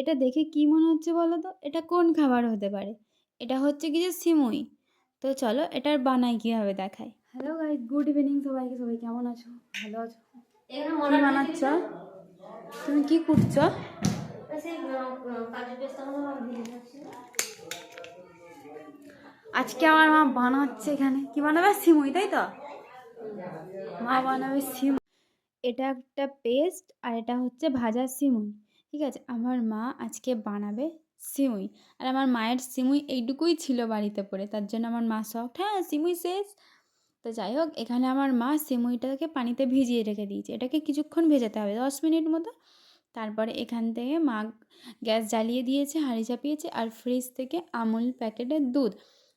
এটা দেখে কি মনে হচ্ছে বলো তো এটা কোন খাবার হতে পারে? এটা হচ্ছে কি যে সিমুই। তো চলো এটার বানাই কীভাবে দেখাই। হ্যালো গাইজ গুড ইভিনিং সবাইকে। সবাই কেমন আছো? ভালো আছো? কি বানাচ্ছ? তুমি কি করছ? আজকে আমার মা বানাচ্ছে এখানে। কি বানাবে? সিমুই তাই তো? মা বানাবে সিমুই। এটা একটা পেস্ট আর এটা হচ্ছে ভাজা সিমুই। ঠিক আছে? আমার মা আজকে বানাবে সিমুই। আর আমার মায়ের সিমুই এইটুকুই ছিল বাড়িতে পড়ে। তার জন্য আমার মা শখ হ্যাঁ সিমুই শেষ। তো যাই হোক, এখানে আমার মা সিমুইটাকে পানিতে ভিজিয়ে রেখে দিয়েছে। এটাকে কিছুক্ষণ ভেজাতে হবে, দশ মিনিট মতো। তারপরে এখান থেকে মা গ্যাস জ্বালিয়ে দিয়েছে, হাঁড়ি চাপিয়েছে আর ফ্রিজ থেকে আমুল প্যাকেটের দুধ।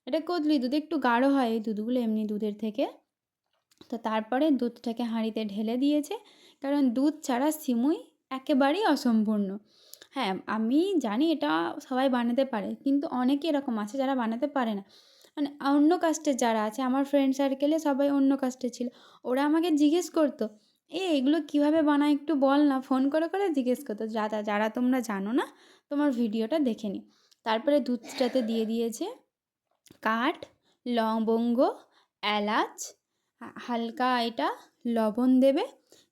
এটা কদলি দুধ, একটু গাঢ় হয় এই দুধগুলো এমনি দুধের থেকে। তো তারপরে দুধটাকে হাঁড়িতে ঢেলে দিয়েছে। কারণ দুধ ছাড়া সিমুই একেবারেই অসম্পূর্ণ। হ্যাঁ আমি জানি এটা সবাই বানাতে পারে, কিন্তু অনেকে এরকম আছে যারা বানাতে পারে না। মানে অন্য কাস্টের যারা আছে, আমার ফ্রেন্ড সার্কেলে সবাই অন্য কাস্টের ছিল, ওরা আমাকে জিজ্ঞেস করতো, এ, এগুলো কীভাবে বানায় একটু বল না? ফোন করে করে জিজ্ঞেস করতো যারা যারা তোমরা জানো না, তোমার ভিডিওটা দেখে নি তারপরে দুধটাতে দিয়ে দিয়েছে কাঠ, লবঙ্গ, এলাচ, হালকা এটা, লবণ দেবে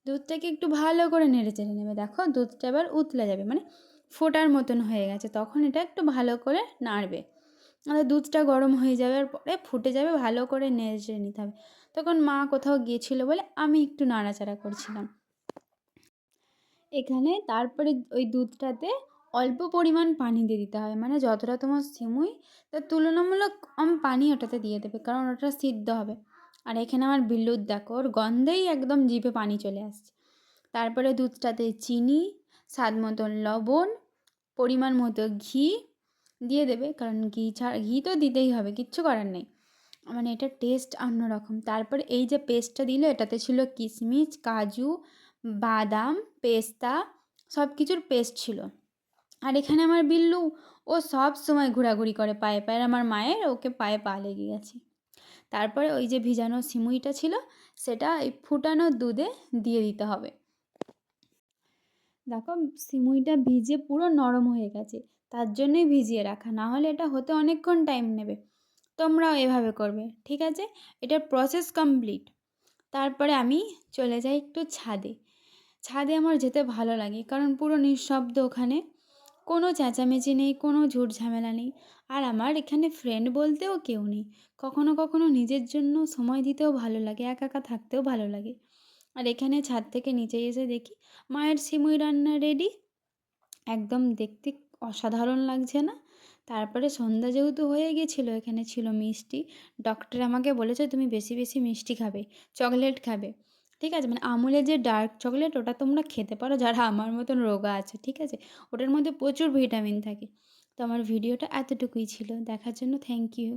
দুধটাকে একটু ভালো করে নেড়ে চেড়ে নেবে, দেখো দুধটা এবার উতলে যাবে মানে ফোটার মতন হয়ে গেছে, তখন এটা একটু ভালো করে নাড়বে। আর দুধটা গরম হয়ে যাওয়ার পরে ফুটে যাবে, ভালো করে নেড়ে চেড়ে নিতে হবে। তখন মা কোথাও গিয়েছিল বলে আমি একটু নাড়াচাড়া করছিলাম। এখানে তারপরে ওই দুধটাতে অল্প পরিমাণ পানি দিয়ে দিতে হবে মানে যতটা তোমার সিমুই তার তুলনামূলক কম পানি ওটাতে দিয়ে দেবে, কারণ ওটা সিদ্ধ হবে। আর এখানে আমার বিল্লুর দেখো, ওর গন্ধেই একদম জিভে পানি চলে আসছে। তারপরে দুধটাতে চিনি, স্বাদ মতন লবণ, পরিমাণ মতো ঘি দিয়ে দেবে, কারণ ঘি ছাড়া, ঘি তো দিতেই হবে, কিচ্ছু করার নেই। মানে এটা টেস্ট অন্যরকম তারপরে এই যে পেস্টটা দিল, এটাতে ছিল কিশমিশ কাজু, বাদাম, পেস্তা সব কিছুর পেস্ট ছিল। আর এখানে আমার বিল্লু, ও সব সময় ঘোরাঘুরি করে পায়ে পায়ে আমার মায়ের, ওকে পায়ে পা লেগে গেছে। তারপরে ওই যে ভিজানো সিমুইটা ছিল, সেটা এই ফুটানো দুধে দিয়ে দিতে হবে। দেখো, সিমুইটা ভিজে পুরো নরম হয়ে গেছে, তার জন্যই ভিজিয়ে রাখা, না হলে এটা হতে অনেকক্ষণ টাইম নেবে। তোমরাও এভাবে করবে, ঠিক আছে? এটার প্রসেস কমপ্লিট তারপরে আমি চলে যাই একটু ছাদে। ছাদে আমার যেতে ভালো লাগে, কারণ পুরো নিঃশব্দ ওখানে। কোনো চেঁচামেচি নেই, কোনো ঝুট ঝামেলা নেই। আর আমার এখানে ফ্রেন্ড বলতেও কেউ নেই। কখনো কখনো নিজের জন্য সময় দিতেও ভালো লাগে, একা একা থাকতেও ভালো লাগে। আর এখানে ছাদ থেকে নিচে এসে দেখি মায়ের সিমুই রান্না রেডি একদম দেখতে অসাধারণ লাগছে না? তারপরে সন্ধ্যা যেহেতু হয়ে গেছিল, এখানে ছিল মিষ্টি। ডক্টর আমাকে বলেছে, তুমি বেশি বেশি মিষ্টি খাবে চকলেট খাবে। ঠিক আছে? মানে আমুলের যে ডার্ক চকলেট ওটা তোমরা খেতে পারো, যারা আমার মতন রোগা আছে, ঠিক আছে? ওটার মধ্যে প্রচুর ভিটামিন থাকে। তো আমার ভিডিওটা এতটুকুই ছিল। দেখার জন্য থ্যাংক ইউ